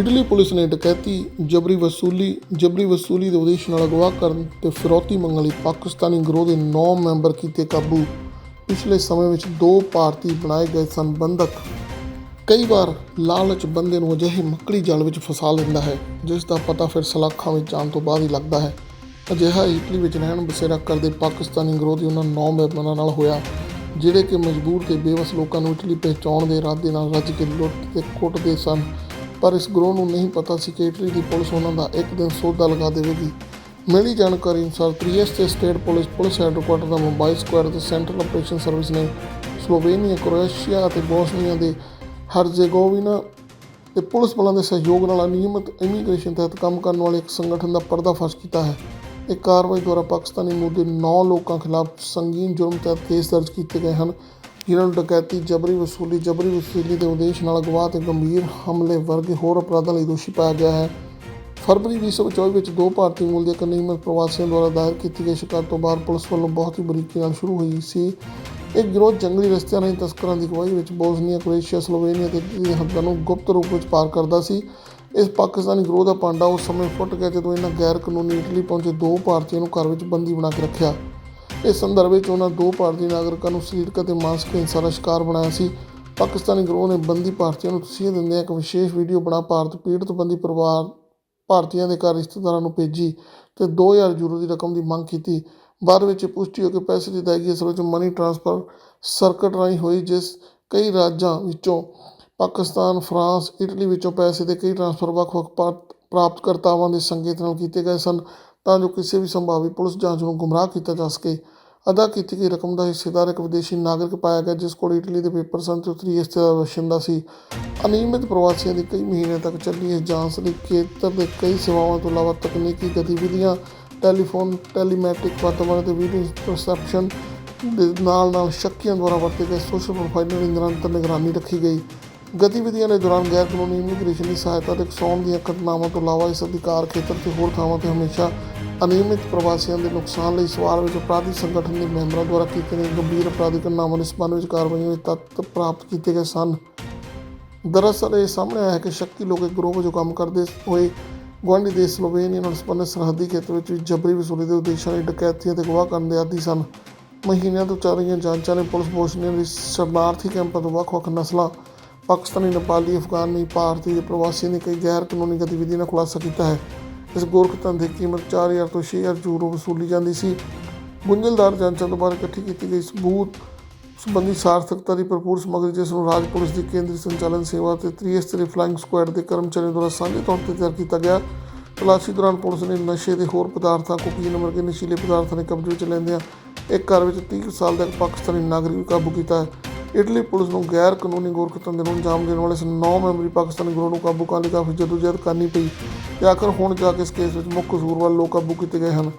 Italy police ਨੇ ਡਕੈਤੀ ਜਬਰੀ ਵਸੂਲੀ ਜਬਰੀ ਵਸੂਲੀ ਦੇ ਉਦੇਸ਼ ਨਾਲ ਅਗਵਾ ਕਰਨ ਤੇ ਫਿਰੌਤੀ ਮੰਗਣ ਲਈ ਪਾਕਿਸਤਾਨੀ ਗਰੋਹ ਦੇ 9 ਮੈਂਬਰ ਕੀਤੇ ਕਾਬੂ। ਪਿਛਲੇ ਸਮੇਂ ਵਿੱਚ ਦੋ ਭਾਰਤੀ ਬਣਾਏ ਗਏ ਸਨ, ਬੰਧਕ। ਕਈ ਵਾਰ ਲਾਲਚ ਬੰਦੇ ਨੂੰ ਅਜਿਹੇ ਮੱਕੜੀ ਜਾਲ ਵਿੱਚ ਫਸਾ ਲੈਂਦਾ ਹੈ, ਜਿਸ ਦਾ ਪਤਾ ਫਿਰ ਸਲਾਖਾਂ ਵਿੱਚ ਜਾਣ ਤੋਂ ਬਾਅਦ ਹੀ ਲੱਗਦਾ ਹੈ। ਅਜਿਹਾ ਇਟਲੀ ਵਿੱਚ ਰਹਿਣ ਬਸੇਰਾ ਕਰਦੇ ਪਾਕਿਸਤਾਨੀ ਗਰੋਹ ਦੇ ਉਹਨਾਂ 9 ਮੈਂਬਰਾਂ ਨਾਲ ਹੋਇਆ, ਜਿਹੜੇ ਕਿ ਮਜਬੂਰ ਤੇ ਬੇਵਸ ਲੋਕਾਂ ਨੂੰ ਇਟਲੀ ਪਹੁੰਚਾਉਣ ਦੇ ਇਰਾਦੇ ਨਾਲ ਰੱਜ ਕੇ ਲੁੱਟ ਤੇ ਕੁੱਟਦੇ ਸਨ। ਪਰ ਇਸ ਗਰੋਹ ਨੂੰ ਨਹੀਂ ਪਤਾ ਸੀ ਕਿ ਇਟਲੀ ਦੀ ਪੁਲਿਸ ਉਹਨਾਂ ਦਾ ਇੱਕ ਦਿਨ ਸੌਦਾ ਲਗਾ ਦੇਵੇਗੀ। ਮਿਲੀ ਜਾਣਕਾਰੀ ਅਨੁਸਾਰ Trieste state police police headquarter ਦਾ ਮੁੰਬਈ ਸਕੁਐਰ ਤੇ ਸੈਂਟਰਲ ਆਪਰੇਸ਼ਨ ਸਰਵਿਸ ਨੇ ਸਲੋਵੇਨੀਆ, ਕ੍ਰੋਏਸ਼ੀਆ ਅਤੇ ਬੋਸਨੀਆ ਦੇ ਹਰਜ਼ੇਗੋਵਿਨਾ ਤੇ ਪੁਲਿਸ ਬਲਾਂ ਦੇ ਸਹਿਯੋਗ ਨਾਲ ਅਨਿਯਮਿਤ ਇਮੀਗ੍ਰੇਸ਼ਨ ਤਹਿਤ ਕੰਮ ਕਰਨ ਵਾਲੇ ਇੱਕ ਸੰਗਠਨ ਦਾ ਪਰਦਾਫਾਸ਼ ਕੀਤਾ ਹੈ। ਇਹ ਕਾਰਵਾਈ ਦੁਆਰਾ ਪਾਕਿਸਤਾਨੀ ਮੂਲ ਦੇ 9 ਲੋਕਾਂ ਖਿਲਾਫ ਸੰਗੀਨ ਜੁਰਮ ਤਹਿਤ ਕੇਸ ਦਰਜ ਕੀਤੇ ਗਏ ਹਨ। ਜਿਨ੍ਹਾਂ ਨੂੰ ਡਕੈਤੀ ਜਬਰੀ ਵਸੂਲੀ ਜਬਰੀ ਵਸੂਲੀ ਦੇ ਉਦੇਸ਼ ਨਾਲ ਅਗਵਾ ਤੇ ਗੰਭੀਰ ਹਮਲੇ ਵਰਗੇ ਹੋਰ ਅਪਰਾਧਾਂ ਲਈ ਦੋਸ਼ੀ ਪਾਇਆ ਗਿਆ ਹੈ। ਫਰਵਰੀ 2024 ਵਿੱਚ ਦੋ ਭਾਰਤੀ ਮੂਲ ਦੇ ਇੱਕ ਪ੍ਰਵਾਸੀਆਂ ਦੁਆਰਾ ਦਾਇਰ ਕੀਤੀ ਗਈ ਸ਼ਿਕਾਇਤ ਤੋਂ ਬਾਅਦ ਪੁਲਿਸ ਵੱਲੋਂ ਬਹੁਤ ਹੀ ਬਰੀਕੀ ਨਾਲ ਸ਼ੁਰੂ ਹੋਈ ਸੀ। ਇਹ ਗਿਰੋਹ ਜੰਗਲੀ ਰਸਤਿਆਂ ਰਾਹੀਂ ਤਸਕਰਾਂ ਦੀ ਅਗਵਾਈ ਵਿੱਚ ਬੋਸਨੀਆ, ਕ੍ਰੋਏਸ਼ੀਆ, ਸਲੋਵੇਨੀਆ ਤੇ ਇਟਲੀ ਦੀਆਂ ਹੱਦਾਂ ਨੂੰ ਗੁਪਤ ਰੂਪ ਵਿੱਚ ਪਾਰ ਕਰਦਾ ਸੀ। ਇਸ ਪਾਕਿਸਤਾਨੀ ਗਿਰੋਹ ਦਾ ਪਾਂਡਾ ਉਸ ਸਮੇਂ ਫੁੱਟ ਗਿਆ ਜਦੋਂ ਇਹਨਾਂ ਗੈਰ ਕਾਨੂੰਨੀ ਇਟਲੀ ਪਹੁੰਚੇ ਦੋ ਭਾਰਤੀਆਂ ਨੂੰ ਘਰ ਵਿੱਚ ਬੰਦੀ ਬਣਾ ਕੇ ਰੱਖਿਆ। ਇਸ ਸੰਦਰਭ ਵਿੱਚ ਉਹਨਾਂ ਦੋ ਭਾਰਤੀ ਨਾਗਰਿਕਾਂ ਨੂੰ ਸਰੀਰਕ ਅਤੇ ਮਾਨਸਿਕ ਹਿੰਸਾ ਦਾ ਸ਼ਿਕਾਰ ਬਣਾਇਆ ਸੀ। ਪਾਕਿਸਤਾਨੀ ਗਰੋਹ ਨੇ ਬੰਦੀ ਭਾਰਤੀਆਂ ਨੂੰ ਤਸੀਹ ਦਿੰਦਿਆਂ ਇੱਕ ਵਿਸ਼ੇਸ਼ ਵੀਡੀਓ ਬਣਾ ਭਾਰਤ ਪੀੜਤ ਬੰਦੀ ਪਰਿਵਾਰ ਭਾਰਤੀਆਂ ਦੇ ਘਰ ਰਿਸ਼ਤੇਦਾਰਾਂ ਨੂੰ ਭੇਜੀ ਤੇ 2000 ਯੂਰੋ ਦੀ ਰਕਮ ਦੀ ਮੰਗ ਕੀਤੀ। ਬਾਅਦ ਵਿੱਚ ਇਹ ਪੁਸ਼ਟੀ ਹੋ ਕੇ ਪੈਸੇ ਦੀ ਅਦਾਇਗੀ ਅਸਲ ਵਿੱਚ ਮਨੀ ਟ੍ਰਾਂਸਫਰ ਸਰਕਟ ਰਾਹੀਂ ਹੋਈ, ਜਿਸ ਕਈ ਰਾਜਾਂ ਵਿੱਚੋਂ ਪਾਕਿਸਤਾਨ, ਫਰਾਂਸ, ਇਟਲੀ ਵਿੱਚੋਂ ਪੈਸੇ ਦੇ ਕਈ ਟ੍ਰਾਂਸਫਰ ਵੱਖ-ਵੱਖ ਪਾ- ਪ੍ਰਾਪਤਕਰਤਾਵਾਂ ਦੇ ਸੰਕੇਤ ਨਾਲ ਕੀਤੇ ਗਏ ਸਨ। ਤਾਂ ਜੋ ਕਿਸੇ ਵੀ ਸੰਭਾਵੀ ਪੁਲਿਸ ਜਾਂਚ ਨੂੰ ਗੁੰਮਰਾਹ ਕੀਤਾ ਜਾ ਸਕੇ। ਅਦਾ ਕੀਤੀ ਗਈ ਰਕਮ ਦਾ ਹਿੱਸੇਦਾਰ ਇੱਕ ਵਿਦੇਸ਼ੀ ਨਾਗਰਿਕ ਪਾਇਆ ਗਿਆ, ਜਿਸ ਕੋਲ ਇਟਲੀ ਦੇ ਪੇਪਰ ਸਨ ਤੇ ਉੱਤਰੀ ਇਸ ਦਾ ਵਸਿੰਦਾ ਸੀ। ਅਨਿਯਮਿਤ ਪ੍ਰਵਾਸੀਆਂ ਦੀ ਕਈ ਮਹੀਨਿਆਂ ਤੱਕ ਚੱਲੀ ਇਸ ਜਾਂਚ ਲਈ ਖੇਤਰ ਦੇ ਕਈ ਸੇਵਾਵਾਂ ਤੋਂ ਇਲਾਵਾ ਤਕਨੀਕੀ ਗਤੀਵਿਧੀਆਂ, ਟੈਲੀਫੋਨ, ਟੈਲੀਮੈਟ੍ਰਿਕ ਵਾਤਾਵਰਣ ਤੇ ਵੀਡੀਓ ਪਰਸੈਪਸ਼ਨ ਦੇ ਨਾਲ ਨਾਲ ਸ਼ੱਕੀਆਂ ਦੁਆਰਾ ਵਰਤੇ ਗਏ ਸੋਸ਼ਲ ਪ੍ਰੋਫਾਈਲਰ ਦੀ ਨਿਰੰਤਰ ਨਿਗਰਾਨੀ ਰੱਖੀ ਗਈ। ਗਤੀਵਿਧੀਆਂ ਦੇ ਦੌਰਾਨ ਗੈਰ ਕਾਨੂੰਨੀ ਇਮੀਗ੍ਰੇਸ਼ਨ ਦੀ ਸਹਾਇਤਾ ਤੇ ਕਸੌਮ ਦੀਆਂ ਘਟਨਾਵਾਂ ਤੋਂ ਇਲਾਵਾ ਇਸ ਅਧਿਕਾਰ ਖੇਤਰ ਤੇ ਹੋਰ ਥਾਵਾਂ ਤੇ ਹਮੇਸ਼ਾ ਅਨਿਯਮਿਤ ਪ੍ਰਵਾਸੀਆਂ ਦੇ ਨੁਕਸਾਨ ਲਈ ਸਵਾਲ ਵਿੱਚ ਅਪਰਾਧੀ ਸੰਗਠਨ ਦੇ ਮੈਂਬਰਾਂ ਦੁਆਰਾ ਕੀਤੇ ਗਏ ਗੰਭੀਰ ਅਪਰਾਧਿਕ ਘਟਨਾਵਾਂ ਦੇ ਸਬੰਧ ਵਿੱਚ ਕਾਰਵਾਈਆਂ ਦੇ ਤੱਤ ਪ੍ਰਾਪਤ ਕੀਤੇ ਗਏ ਸਨ। ਦਰਅਸਲ ਇਹ ਸਾਹਮਣੇ ਆਇਆ ਹੈ ਕਿ ਸ਼ੱਕੀ ਲੋਕ ਇੱਕ ਗਰੋਹ ਵਜੋਂ ਕੰਮ ਕਰਦੇ ਹੋਏ ਗੁਆਂਢੀ ਦੇਸ਼ ਸਲੋਵੇਨੀਆ ਨਾਲ ਸੰਬੰਧਿਤ ਸਰਹੱਦੀ ਖੇਤਰ ਵਿੱਚ ਜਬਰੀ ਵਸੂਲੀ ਦੇ ਉਦੇਸ਼ਾਂ ਲਈ ਡਕੈਤੀਆਂ ਤੇ ਗਵਾਹ ਕਰਨ ਦੇ ਆਦੀ ਸਨ। ਮਹੀਨਿਆਂ ਤੋਂ ਚੱਲ ਰਹੀਆਂ ਜਾਂਚਾਂ ਨੇ ਪੁਲਿਸ ਬੋਸਨੀਆ ਦੇ ਸ਼ਰਨਾਰਥੀ ਕੈਂਪਾਂ ਤੋਂ ਵੱਖ-ਵੱਖ ਨਸਲਾਂ ਪਾਕਿਸਤਾਨੀ, ਨੇਪਾਲੀ, ਅਫਗਾਨੀ, ਭਾਰਤੀ ਦੇ ਪ੍ਰਵਾਸੀ ਨੇ ਕਈ ਗੈਰ ਕਾਨੂੰਨੀ ਗਤੀਵਿਧੀਆਂ ਦਾ ਖੁਲਾਸਾ ਕੀਤਾ ਹੈ। ਇਸ ਗੋਰਖਤਨ ਦੀ ਕੀਮਤ 4000 ਤੋਂ 6000 ਯੂਰੋ ਵਸੂਲੀ ਜਾਂਦੀ ਸੀ। ਗੁੰਝਲਦਾਰ ਜਾਂਚਾਂ ਤੋਂ ਬਾਅਦ ਇਕੱਠੀ ਕੀਤੀ ਗਈ ਸਬੂਤ ਸੰਬੰਧੀ ਸਾਰਥਕਤਾ ਦੀ ਭਰਪੂਰ ਸਮੱਗਰੀ, ਜਿਸ ਨੂੰ ਰਾਜ ਪੁਲਿਸ ਦੀ ਕੇਂਦਰੀ ਸੰਚਾਲਨ ਸੇਵਾ ਤੇ ਤ੍ਰਿਅਸਤਰੀ ਫਲਾਈਂਗ ਸਕੁਐਡ ਦੇ ਕਰਮਚਾਰੀਆਂ ਦੁਆਰਾ ਸਾਂਝੇ ਤੌਰ ਤੇ ਤਿਆਰ ਕੀਤਾ ਗਿਆ। ਤਲਾਸ਼ੀ ਦੌਰਾਨ ਪੁਲਿਸ ਨੇ ਨਸ਼ੇ ਦੇ ਹੋਰ ਪਦਾਰਥਾਂ ਕੋਕੀਨ ਵਰਗੇ ਨਸ਼ੀਲੇ ਪਦਾਰਥਾਂ ਦੇ ਕਬਜ਼ੇ ਵਿੱਚ ਲੈਂਦਿਆਂ ਇੱਕ ਘਰ ਵਿੱਚ 30 ਸਾਲ ਦਾ ਇੱਕ ਪਾਕਿਸਤਾਨੀ ਨਾਗਰਿਕ ਨੂੰ ਕਾਬੂ ਕੀਤਾ ਹੈ। ਇਟਲੀ ਪੁਲਿਸ ਨੂੰ ਗੈਰ ਕਾਨੂੰਨੀ ਗੋਰਖਤਨ ਦੇ ਨੂੰ ਅੰਜਾਮ ਦੇਣ ਵਾਲੇ ਇਸ 9 ਮੈਂਬਰੀ ਪਾਕਿਸਤਾਨੀ ਗਰੋਹ ਨੂੰ ਕਾਬੂ ਕਰਨ ਲਈ ਕਾਫੀ ਜਦੋਜਹਿਦ ਕਰਨੀ ਪਈ ਤੇ ਆਖਰ ਹੁਣ ਜਾ ਕੇ ਇਸ ਕੇਸ ਵਿੱਚ ਮੁੱਖ ਕਸੂਰਵਾਰ ਲੋਕ ਕਾਬੂ ਕੀਤੇ ਗਏ ਹਨ।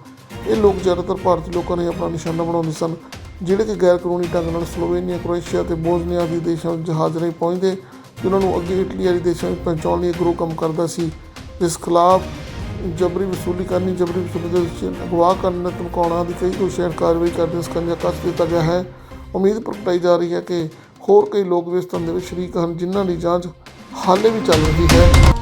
ਇਹ ਲੋਕ ਜ਼ਿਆਦਾਤਰ ਭਾਰਤੀ ਲੋਕਾਂ ਨੇ ਆਪਣਾ ਨਿਸ਼ਾਨਾ ਬਣਾਉਂਦੇ ਸਨ, ਜਿਹੜੇ ਕਿ ਗੈਰ ਕਾਨੂੰਨੀ ਢੰਗ ਨਾਲ ਸਲੋਵੇਨੀਆ, ਕ੍ਰੋਏਸ਼ੀਆ ਤੇ ਬੋਸਨੀਆ ਆਦਿ ਦੇਸ਼ਾਂ ਵਿੱਚ ਜਹਾਜ਼ ਰਾਹੀਂ ਪਹੁੰਚਦੇ, ਜਿਨ੍ਹਾਂ ਨੂੰ ਅੱਗੇ ਇਟਲੀ ਆਦਿ ਦੇਸ਼ਾਂ ਵਿੱਚ ਪਹੁੰਚਾਉਣ ਲਈ ਇਹ ਗਰੋਹ ਕੰਮ ਕਰਦਾ ਸੀ। ਜਿਸ ਖਿਲਾਫ ਜਬਰੀ ਵਸੂਲੀ ਕਰਨੀ, ਜਬਰੀ ਵਸੂਲੀ ਦੇ ਵਿੱਚ ਅਗਵਾ ਕਰਨ ਧਮਕਾਉਣਾ ਦੀ ਕਈ ਦੋਸ਼ੀਆਂ ਕਾਰਵਾਈ ਕਰਦੇ ਸਕੰਜਾ ਕੱਸ ਦਿੱਤਾ ਗਿਆ ਹੈ। ਉਮੀਦ ਪ੍ਰਗਟਾਈ ਜਾ ਰਹੀ ਹੈ ਕਿ ਹੋਰ ਕਈ ਲੋਕ ਵੀ ਇਸ ਧੰਦੇ ਵਿੱਚ ਸ਼ਰੀਕ ਹਨ, ਜਿਨ੍ਹਾਂ ਦੀ ਜਾਂਚ ਹਾਲੇ ਵੀ ਚੱਲ ਰਹੀ ਹੈ।